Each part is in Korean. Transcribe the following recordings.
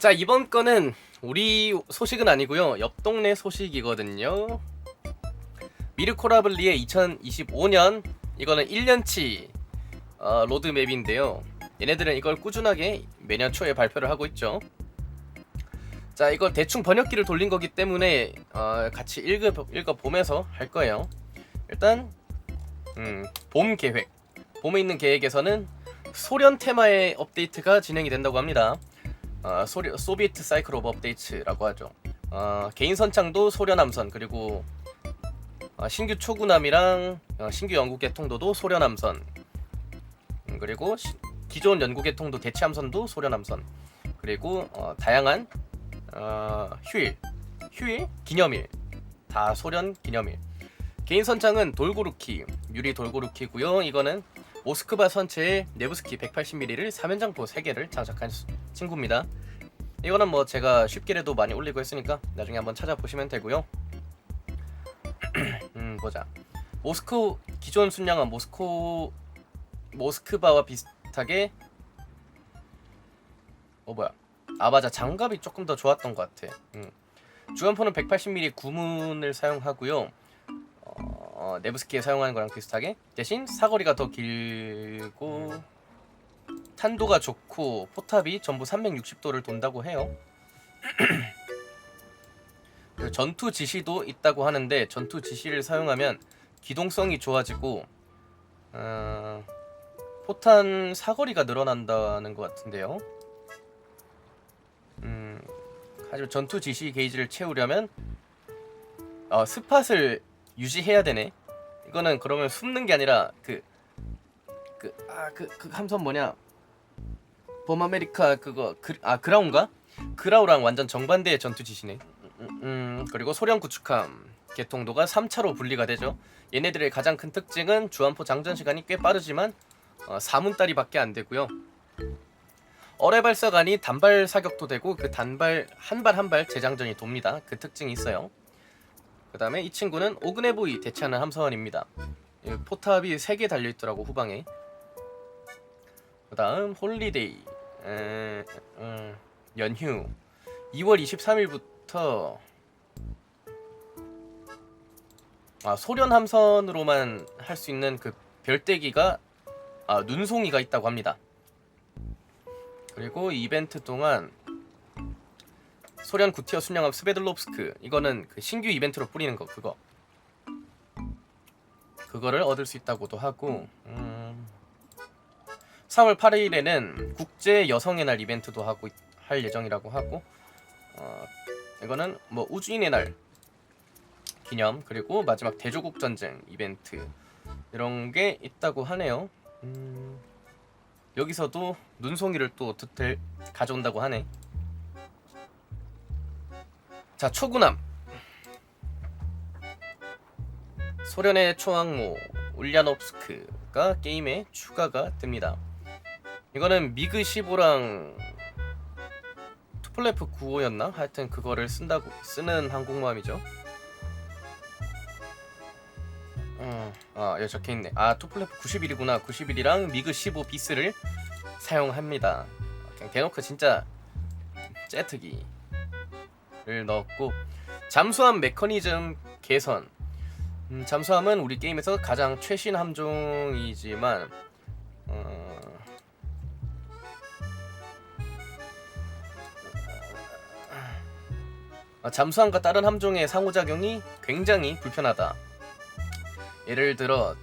자 이번 거는 우리 소식은 아니고요. 옆 동네 소식이거든요. 미르코라블리의 2025년 이거는 1년치 어, 로드맵인데요. 얘네들은 이걸 꾸준하게 매년 초에 발표를 하고 있죠. 자 이걸 대충 번역기를 돌린 거기 때문에 어, 같이 읽어, 읽어보면서 할 거예요. 일단 음, 봄 계획. 봄에 있는 계획에서는 소련 테마의 업데이트가 진행이 된다고 합니다 어, 소리, 소비에트 사이클 오브 업데이트라고 하죠. 어, 개인 선창도 소련 함선 그리고 어, 신규 초구남이랑 어, 신규 연구 개통도도 소련 함선. 음, 그리고 시, 기존 연구 개통도 대체 함선도 소련 함선. 그리고 어, 다양한 어, 휴일 휴일 기념일. 다 소련 기념일. 개인 선창은 돌고루키 유리 돌고루키고요. 이거는 모스크바 선체에 네브스키 180mm를 3연장포 3개를 장착한 수- 친구입니다. 이거는 뭐 제가 쉽게라도 많이 올리고 했으니까 나중에 한번 찾아보시면 되고요. 음 보자. 모스크 기존 순양은 모스코 모스크바와 비슷하게 어 뭐야? 아 맞아 장갑이 조금 더 좋았던 것 같아. 음. 주연포는 180mm 구문을 사용하고요. 어, 네브스키에 사용하는 거랑 비슷하게 대신 사거리가 더 길고 탄도가 좋고 포탑이 전부 360도를 돈다고 해요. 전투 지시도 있다고 하는데 전투 지시를 사용하면 기동성이 좋아지고 어, 포탄 사거리가 늘어난다는 것 같은데요. 음, 하지만 전투 지시 게이지를 채우려면 어, 스팟을 유지해야 되네. 이거는 그러면 숨는 게 아니라 그 그 아 그 그 함선 뭐냐? 범 아메리카 그거 그, 아 그라운가? 그라우랑 완전 정반대의 전투 지시네. 음, 음, 그리고 소련 구축함 개통도가 3차로 분리가 되죠. 얘네들의 가장 큰 특징은 주안포 장전 시간이 꽤 빠르지만 어, 4문따리밖에 안 되고요. 어뢰 발사관이 단발 사격도 되고 그 단발 한 발 한 발 재장전이 돕니다. 그 특징이 있어요. 그 다음에 이 친구는 오그네보이 대체하는 함선입니다. 이 포탑이 3개 달려있더라고 후방에. 그 다음 홀리데이 에, 음, 연휴. 2월 23일부터 아 소련 함선으로만 할 수 있는 그 별대기가 아 눈송이가 있다고 합니다. 그리고 이 이벤트 동안 소련 구티어 순양함 스베들롭스크 이거는 그 신규 이벤트로 뿌리는 거 그거 그거를 얻을 수 있다고도 하고 음, 3월 8일에는 국제 여성의 날 이벤트도 하고 있- 할 예정이라고 하고 어, 이거는 뭐 우주인의 날 기념 그리고 마지막 대조국 전쟁 이벤트 이런 게 있다고 하네요. 음, 여기서도 눈송이를 또 드- 가져온다고 하네. 자 초구남 소련의 초항모 울야노프스크가 게임에 추가가 됩니다. 이거는 미그 15랑 투플레프 95였나? 하여튼 그거를 쓴다고 쓰는 항공모함이죠. 음, 아 여기 적혀 있네. 아 투플레프 91이구나. 91이랑 미그 15 비스를 사용합니다. 그냥 대놓고 진짜 째트기 를 넣었고 잠수함 메커니즘 개선. 음, 잠수함은 우리 게임에서 가장 최신 함종이지만 어... 아, 잠수함과 다른 함종의 상호작용이 굉장히 불편하다. 예를 들어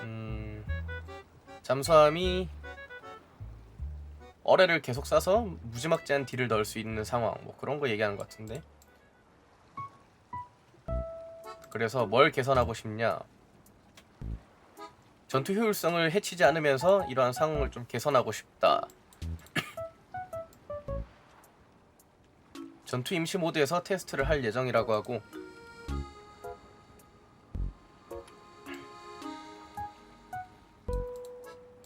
음, 잠수함이 어뢰를 계속 쏴서 무지막지한 딜을 넣을 수 있는 상황 뭐 그런 거 얘기하는 것 같은데. 그래서 뭘 개선하고 싶냐? 전투 효율성을 해치지 않으면서 이러한 상황을 좀 개선하고 싶다. 전투 임시 모드에서 테스트를 할 예정이라고 하고.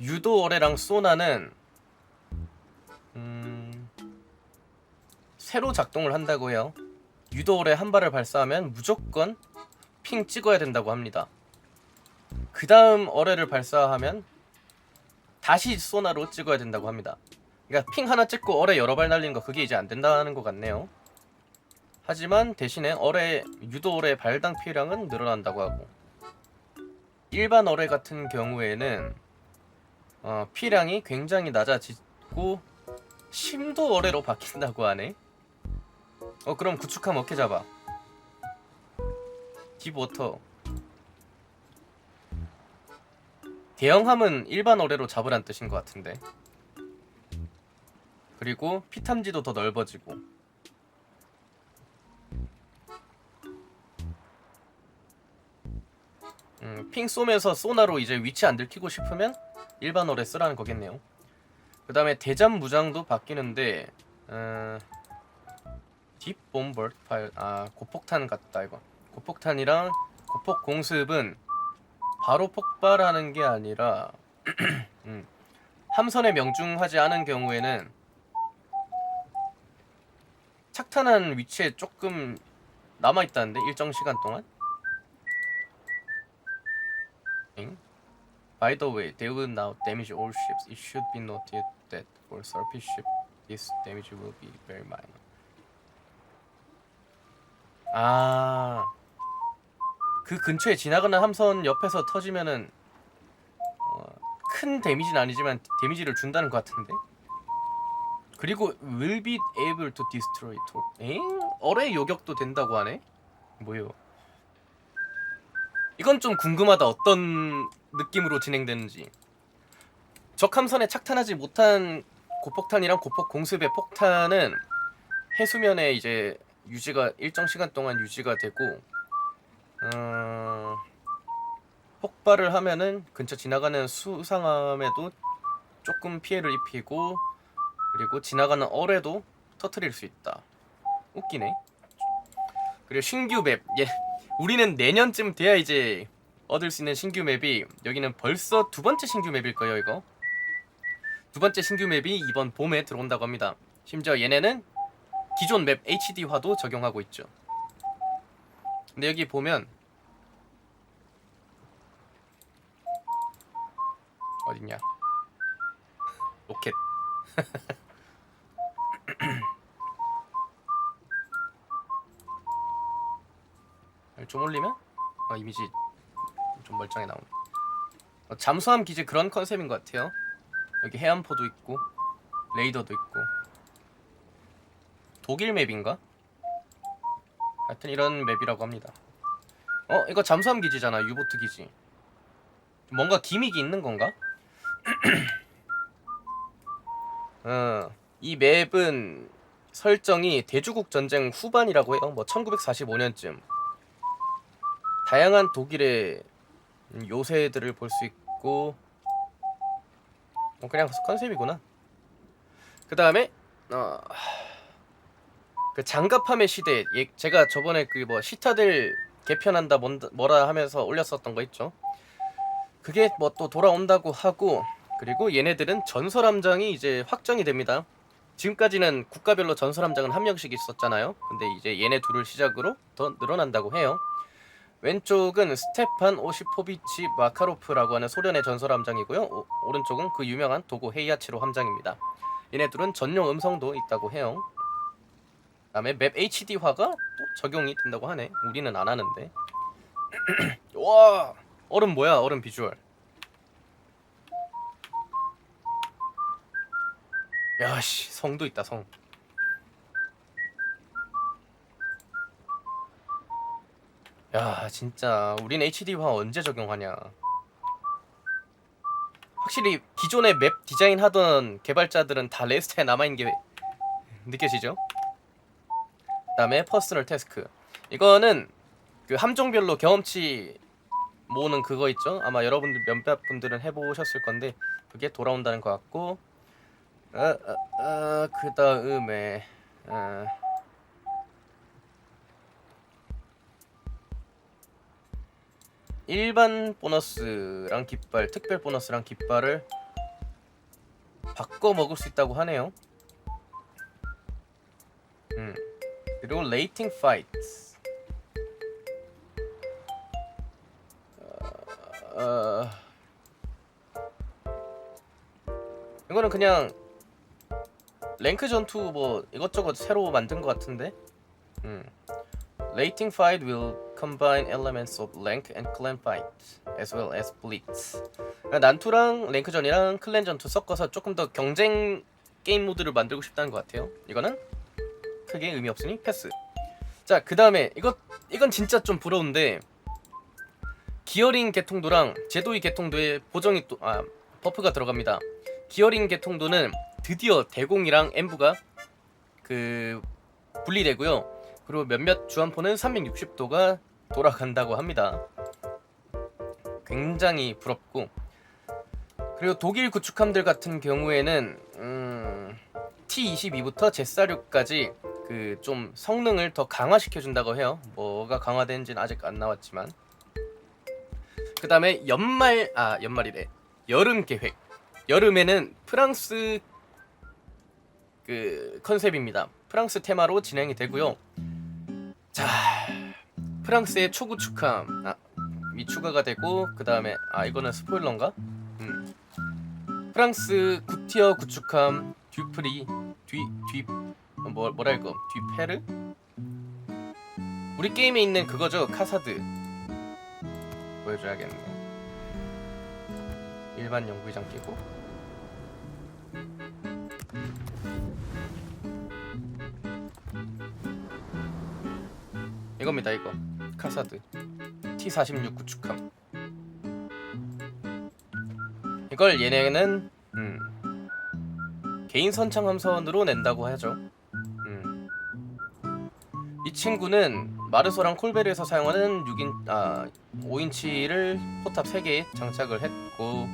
유도 어뢰랑 소나는 새로 작동을 한다고 해요. 유도 어뢰 한 발을 발사하면 무조건 핑 찍어야 된다고 합니다. 그 다음 어뢰를 발사하면 다시 소나로 찍어야 된다고 합니다. 그러니까 핑 하나 찍고 어뢰 여러 발 날리는 거 그게 이제 안 된다는 것 같네요. 하지만 대신에 어뢰 유도 어뢰 발당 피해량은 늘어난다고 하고 일반 어뢰 같은 경우에는 어, 피해량이 굉장히 낮아지고 심도 어뢰로 바뀐다고 하네. 어 그럼 구축함 어떻게 잡아? 딥워터. 대형함은 일반 어뢰로 잡으란 뜻인 것 같은데. 그리고 피탐지도 더 넓어지고. 음, 핑 쏘면서 소나로 이제 위치 안 들키고 싶으면 일반 어뢰 쓰라는 거겠네요. 그 다음에 대잠 무장도 바뀌는데 어... 딥본벌 파일 아 고폭탄 같다 이거 고폭탄이랑 고폭 공습은 바로 폭발하는 게 아니라 음, 함선에 명중하지 않은 경우에는 착탄한 위치에 조금 남아 있다는데 일정 시간 동안. 엥? By the way, they will now damage all ships. It should be noted that for surface ship, this damage will be very minor. 아, 그 근처에 지나가는 함선 옆에서 터지면은 어, 큰 데미지는 아니지만 데미지를 준다는 것 같은데. 그리고 will be able to destroy tor. 엥? 어뢰 요격도 된다고 하네. 뭐요? 이건 좀 궁금하다. 어떤 느낌으로 진행되는지. 적 함선에 착탄하지 못한 고폭탄이랑 고폭 공습의 폭탄은 해수면에 이제 유지가 일정 시간 동안 유지가 되고 어... 폭발을 하면은 근처 지나가는 수상함에도 조금 피해를 입히고 그리고 지나가는 어뢰도 터트릴 수 있다. 웃기네. 그리고 신규 맵. 예. 우리는 내년쯤 돼야 이제 얻을 수 있는 신규 맵이 여기는 벌써 두 번째 신규 맵일 거예요, 이거. 두 번째 신규 맵이 이번 봄에 들어온다고 합니다. 심지어 얘네는 기존 맵 HD화도 적용하고 있죠. 근데 여기 보면 어딨냐? 로켓. 좀 올리면 어, 이미지 좀 멀쩡해 나오네. 어, 잠수함 기지 그런 컨셉인 것 같아요. 여기 해안포도 있고 레이더도 있고 독일 맵인가? 하여튼 이런 맵이라고 합니다. 어 이거 잠수함 기지잖아 유보트 기지. 뭔가 기믹이 있는 건가? 어, 이 맵은 설정이 대주국 전쟁 후반이라고 해요. 뭐 1945년쯤. 다양한 독일의 요새들을 볼 수 있고 어, 그냥 컨셉이구나. 그 다음에 어, 그 장갑함의 시대. 예, 제가 저번에 그 뭐 시타들 개편한다 뭐라 하면서 올렸었던 거 있죠. 그게 뭐 또 돌아온다고 하고 그리고 얘네들은 전설함장이 이제 확정이 됩니다. 지금까지는 국가별로 전설함장은 한 명씩 있었잖아요. 근데 이제 얘네 둘을 시작으로 더 늘어난다고 해요. 왼쪽은 스테판 오시포비치 마카로프라고 하는 소련의 전설 함장이고요. 오, 오른쪽은 그 유명한 도구 헤이아치로 함장입니다. 얘네 둘은 전용 음성도 있다고 해요. 그다음에 맵 HD화가 또 적용이 된다고 하네. 우리는 안 하는데. 와 얼음 뭐야? 얼음 비주얼. 야씨 성도 있다 성. 야 진짜 우린 HD화 언제 적용하냐. 확실히 기존의 맵 디자인 하던 개발자들은 다 레스트에 남아 있는 게 느껴지죠? 그다음에 퍼스널 태스크. 이거는 그 함종별로 경험치 모으는 그거 있죠? 아마 여러분들 몇몇 분들은 해보셨을 건데 그게 돌아온다는 것 같고 어, 어, 어, 그 다음에 어. 일반 보너스랑 깃발, 특별 보너스랑 깃발을 바꿔 먹을 수 있다고 하네요. 그리고 레이팅 파이트. 어, 어, 이거는 그냥 랭크 전투 뭐 이것저것 새로 만든 것 같은데. 음. Rating fight will combine elements of rank and clan fight as well as blitz. 그러니까 난투랑 랭크전이랑 클랜 전투 섞어서 조금 더 경쟁 게임 모드를 만들고 싶다는 것 같아요. 이거는 크게 의미 없으니 패스. 자, 그 다음에 이거 이건 진짜 좀 부러운데 기어링 개통도랑 제도의 개통도에 보정이 또 아 버프가 들어갑니다. 기어링 개통도는 드디어 대공이랑 엠부가 그 분리되고요. 그리고 몇몇 주안포는 360도가 돌아간다고 합니다. 굉장히 부럽고 그리고 독일 구축함들 같은 경우에는 음, T22부터 제사륙까지 그 좀 성능을 더 강화시켜 준다고 해요. 뭐가 강화되는지는 아직 안 나왔지만 그 다음에 연말 아 연말이래 여름 계획 여름에는 프랑스 그 컨셉입니다. 프랑스 테마로 진행이 되고요. 자 프랑스의 초구 축함 아, 이 추가가 되고 그 다음에 아 이거는 스포일러인가? 음. 프랑스 구티어 구축함 듀프리 뒤뒤 뭐 뭐라 이거 뒤페르? 우리 게임에 있는 그거죠? 카사드. 보여줘야겠네. 일반 연구의장 끼고. 이겁니다 이거. 카사드. T46 구축함. 이걸 얘네는 음, 개인 선창 함선으로 낸다고 하죠. 음. 이 친구는 마르소랑 콜베르에서 사용하는 6인 아 5인치를 포탑 3개 장착을 했고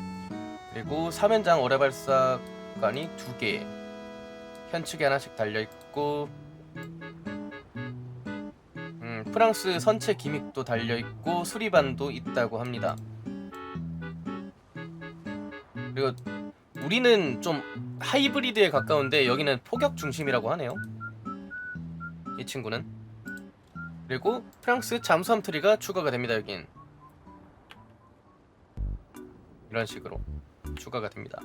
그리고 3연장 어뢰발사관이 2개 현측에 하나씩 달려있고 음, 프랑스 선체 기믹도 달려있고 수리반도 있다고 합니다. 그리고 우리는 좀 하이브리드에 가까운데 여기는 포격 중심이라고 하네요. 이 친구는 그리고 프랑스 잠수함 트리가 추가가 됩니다 여긴. 이런 식으로 추가가 됩니다.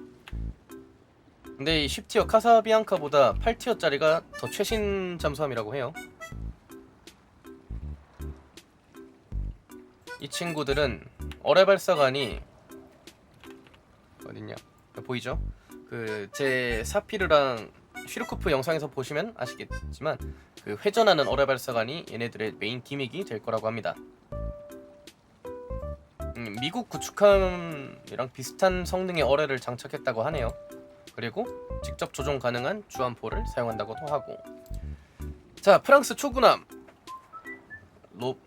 근데 이 10티어 카사비앙카보다 8티어짜리가 더 최신 잠수함이라고 해요. 이 친구들은 어뢰발사관이 어딨냐? 보이죠? 그 제 사피르랑 슈르코프 영상에서 보시면 아시겠지만 그 회전하는 어뢰 발사관이 얘네들의 메인 기믹이 될 거라고 합니다. 음, 미국 구축함이랑 비슷한 성능의 어뢰를 장착했다고 하네요. 그리고 직접 조종 가능한 주안포를 사용한다고도 하고. 자, 프랑스 초군함 로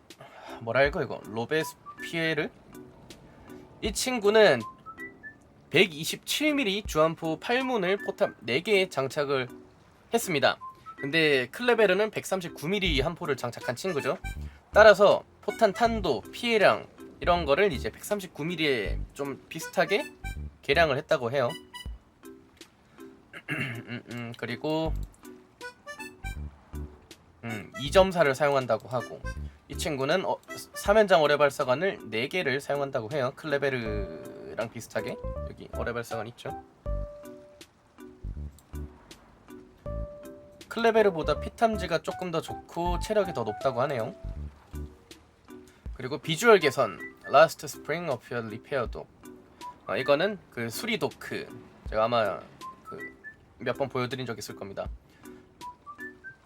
뭐라 이거 이거 로베스피에르 이 친구는 127mm 주안포 8문을 포탑 4개에 장착을 했습니다. 근데 클레베르는 139mm 한 포를 장착한 친구죠. 따라서 포탄 탄도, 피해량 이런 거를 이제 139mm에 좀 비슷하게 개량을 했다고 해요. 음, 음, 그리고 음, 2점사를 사용한다고 하고 이 친구는 어, 3연장 어뢰발사관을 4개를 사용한다고 해요. 클레베르랑 비슷하게 여기 어뢰발사관 있죠. 클레베르보다 피탐지가 조금 더 좋고 체력이 더 높다고 하네요. 그리고 비주얼 개선 Last Spring Appear Repair도 아, 이거는 그 수리 도크 제가 아마 그 몇 번 보여드린 적 있을 겁니다.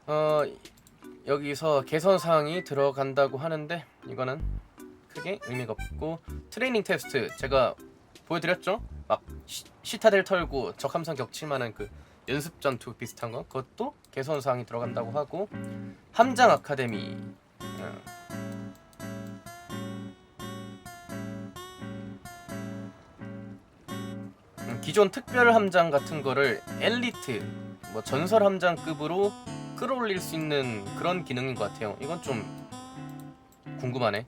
어 여기서 개선 사항이 들어간다고 하는데 이거는 크게 의미가 없고 트레이닝 테스트 제가 보여드렸죠? 막 시, 시타델 털고 적함선 격침하는 그 연습 전투 비슷한 거 그것도 개선 사항이 들어간다고 하고 함장 아카데미 어. 음, 기존 특별 함장 같은 거를 엘리트 뭐 전설 함장급으로 끌어올릴 수 있는 그런 기능인 것 같아요. 이건 좀 궁금하네.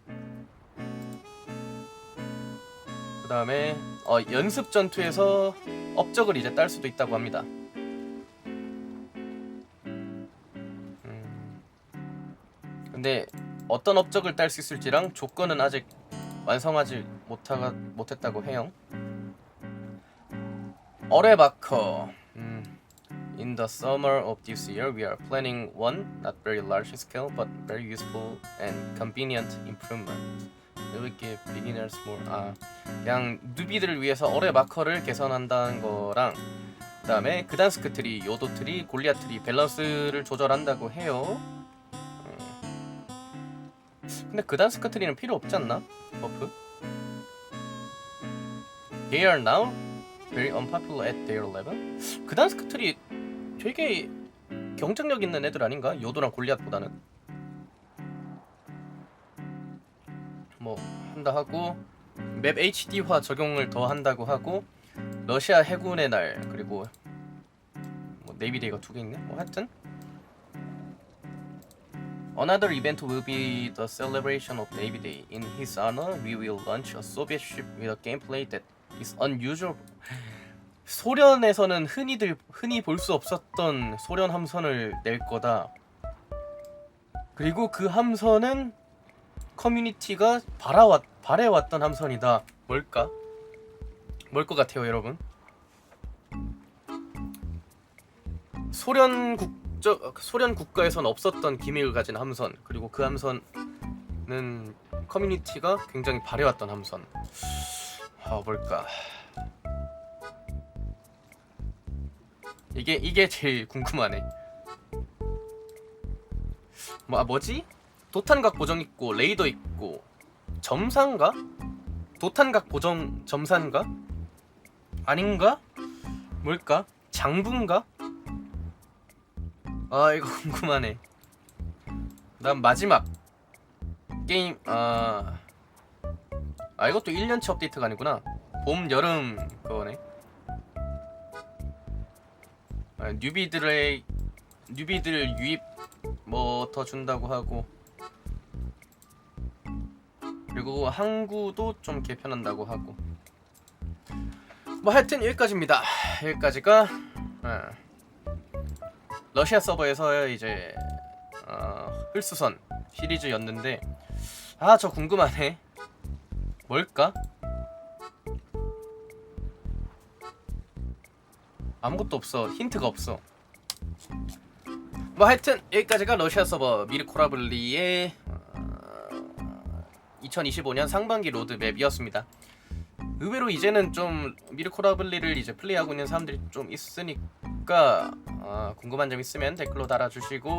그 다음에 어, 연습 전투에서 업적을 이제 딸 수도 있다고 합니다. 어떤 업적을 딸 수 있을지랑 조건은 아직 완성하지 못하가, 못했다고 해요. 어뢰바커 음, In the summer of this year, we are planning one not very large scale but very useful and convenient improvement. Give beginners more. 아, 그냥 누비들을 위해서 어뢰 마커를 개선한다는 거랑 그다음에 그단스크 트리, 요도 트리, 골리앗 트리 밸런스를 조절한다고 해요. 음. 근데 그단스크 트리는 필요 없지 않나? 버프? They are now very unpopular at their level. 그단스크 트리 되게 경쟁력 있는 애들 아닌가? 요도랑 골리앗보다는 뭐 한다 하고 맵 HD화 적용을 더 한다고 하고 러시아 해군의 날 그리고 뭐 네이비데이가 두 개 있네. 뭐 하여튼 Another event will be the celebration of Navy Day. In his honor, we will launch a Soviet ship with a gameplay that is unusual. 소련에서는 흔히들 흔히 볼 수 없었던 소련 함선을 낼 거다. 그리고 그 함선은 커뮤니티가 바라왔 바래왔던 함선이다. 뭘까? 뭘 것 같아요, 여러분? 소련 국 적 소련 국가에선 없었던 기밀을 가진 함선 그리고 그 함선은 커뮤니티가 굉장히 바래왔던 함선. 아 뭘까? 이게 이게 제일 궁금하네. 뭐 아, 뭐지? 도탄각 보정 있고 레이더 있고 점산가? 도탄각 보정 점산가? 아닌가? 뭘까? 장분가? 아 이거 궁금하네. 그다음 마지막 게임 아, 아 이것도 1년치 업데이트가 아니구나. 봄 여름 그거네. 아, 뉴비들의 뉴비들 유입 뭐 더 준다고 하고 그리고 항구도 좀 개편한다고 하고 뭐 하여튼 여기까지입니다. 여기까지가 아, 러시아 서버에서 이제 어, 흘수선 시리즈였는데 아 저 궁금하네. 뭘까? 아무것도 없어. 힌트가 없어. 뭐 하여튼 여기까지가 러시아 서버 미르코라블리의 어, 2025년 상반기 로드맵이었습니다. 의외로 이제는 좀 미르코라블리를 이제 플레이하고 있는 사람들이 좀 있으니까 어, 궁금한 점 있으면 댓글로 달아주시고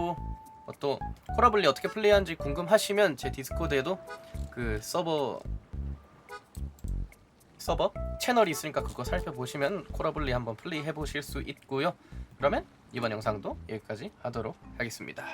어, 또 코라블리 어떻게 플레이하는지 궁금하시면 제 디스코드에도 그 서버 서버 채널이 있으니까 그거 살펴보시면 코라블리 한번 플레이 해보실 수 있고요. 그러면 이번 영상도 여기까지 하도록 하겠습니다.